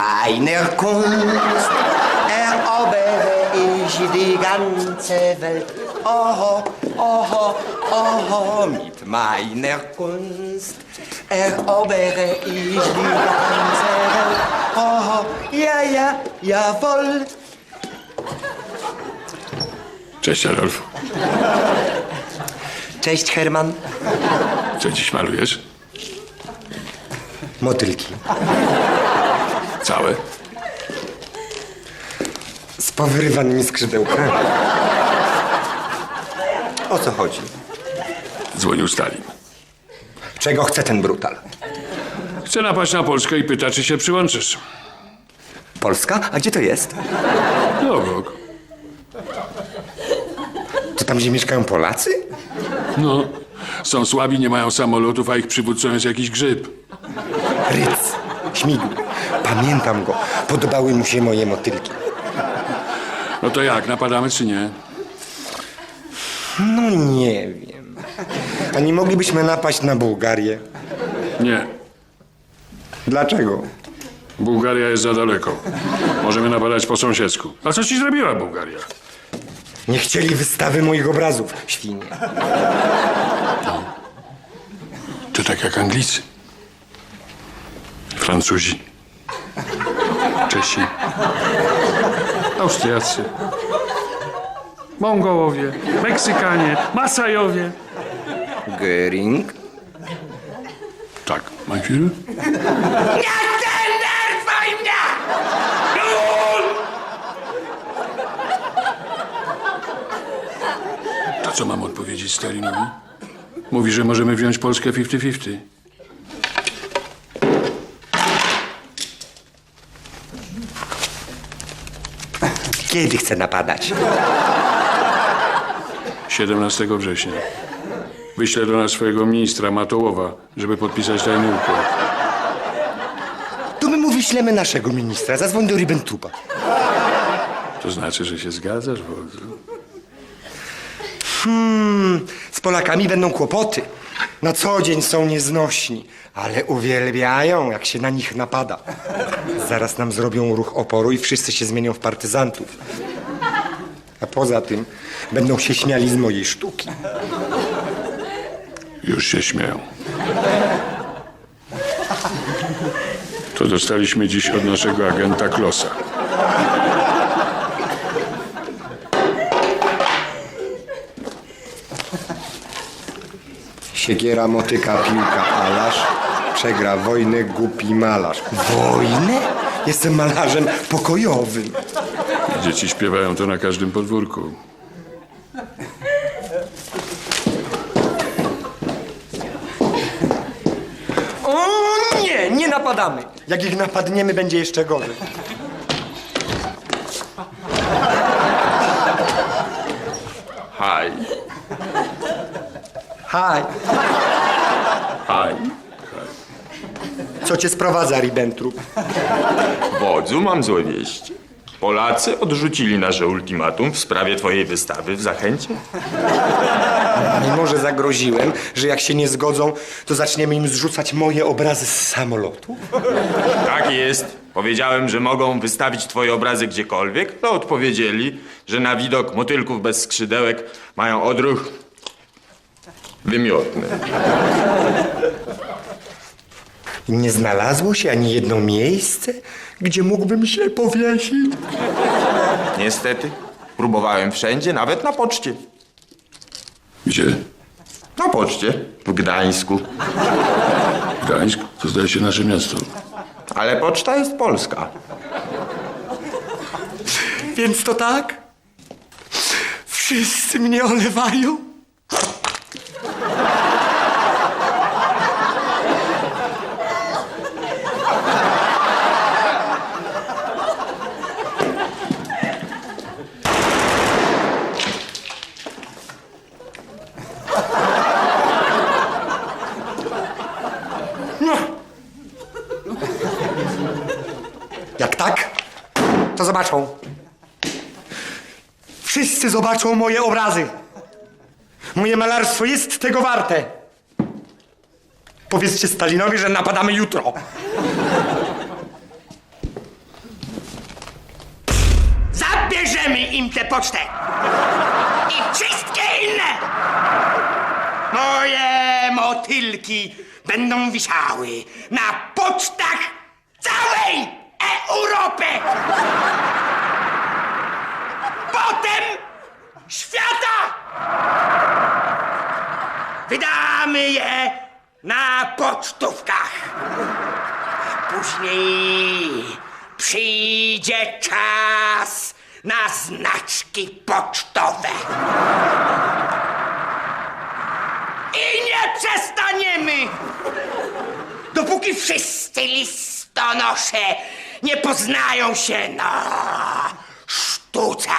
meiner Kunst erobere ich die ganze Welt. Oh, oh, oh, mit meiner Kunst erobere ich die ganze Welt. Oh, ja, ja, jawohl. Cześć, Adolf. Cześć, Herman. Co dziś malujesz? Motylki. Całe? Z powyrywanymi skrzydełkami. O co chodzi? Dzwonił Stalin. Czego chce ten brutal? Chce napaść na Polskę i pyta, czy się przyłączysz. Polska? A gdzie to jest? No obok. To tam, gdzie mieszkają Polacy? No. Są słabi, nie mają samolotów, a ich przywódcą jest jakiś grzyb. Ryc, śmigł. Pamiętam go. Podobały mu się moje motylki. No to jak, napadamy czy nie? No nie wiem. A nie moglibyśmy napaść na Bułgarię? Nie. Dlaczego? Bułgaria jest za daleko. Możemy napadać po sąsiedzku. A co ci zrobiła Bułgaria? Nie chcieli wystawy moich obrazów, świnie. To tak jak Anglicy. Francuzi. Czesi. Austriacy, Mongołowie, Meksykanie, Masajowie. Göring? Tak, mein Führer? To co mam odpowiedzieć Stalinowi? Mówi, że możemy wziąć Polskę 50-50. Kiedy chce napadać? 17 września. Wyślę do nas swojego ministra Matołowa, żeby podpisać tajny układ. To my mu wyślemy naszego ministra. Zadzwoń do Ribbentupa. To znaczy, że się zgadzasz, wodzu? Z Polakami będą kłopoty. Na co dzień są nieznośni, ale uwielbiają, jak się na nich napada. Zaraz nam zrobią ruch oporu i wszyscy się zmienią w partyzantów. A poza tym będą się śmiali z mojej sztuki. Już się śmieją. To dostaliśmy dziś od naszego agenta Klosa. Siekiera, motyka, piłka, alarz. Przegra wojnę, głupi malarz. Wojnę? Jestem malarzem pokojowym. Dzieci śpiewają to na każdym podwórku. O nie, nie napadamy. Jak ich napadniemy, będzie jeszcze gorzej. Haj, Haj, haj. co cię sprowadza, Ribbentrop? Wodzu, mam złe wieści. Polacy odrzucili nasze ultimatum w sprawie twojej wystawy w Zachęcie. Mimo, że zagroziłem, że jak się nie zgodzą, to zaczniemy im zrzucać moje obrazy z samolotu. Tak jest. Powiedziałem, że mogą wystawić twoje obrazy gdziekolwiek, to odpowiedzieli, że na widok motylków bez skrzydełek mają odruch wymiotny. I nie znalazło się ani jedno miejsce, gdzie mógłbym się powiesić. Niestety, próbowałem wszędzie, nawet na poczcie. Gdzie? Na poczcie w Gdańsku. Gdańsk? To zdaje się nasze miasto. Ale poczta jest polska. Więc to tak? Wszyscy mnie olewają? Jak tak, to zobaczą. Wszyscy zobaczą moje obrazy. Moje malarstwo jest tego warte. Powiedzcie Stalinowi, że napadamy jutro. Zabierzemy im tę pocztę. I wszystkie inne. Moje motylki będą wisiały na pocztach całej Europy. Potem świata. Wydamy je na pocztówkach. Później przyjdzie czas na znaczki pocztowe. I nie przestaniemy, dopóki wszyscy listonosze nie poznają się na sztuce.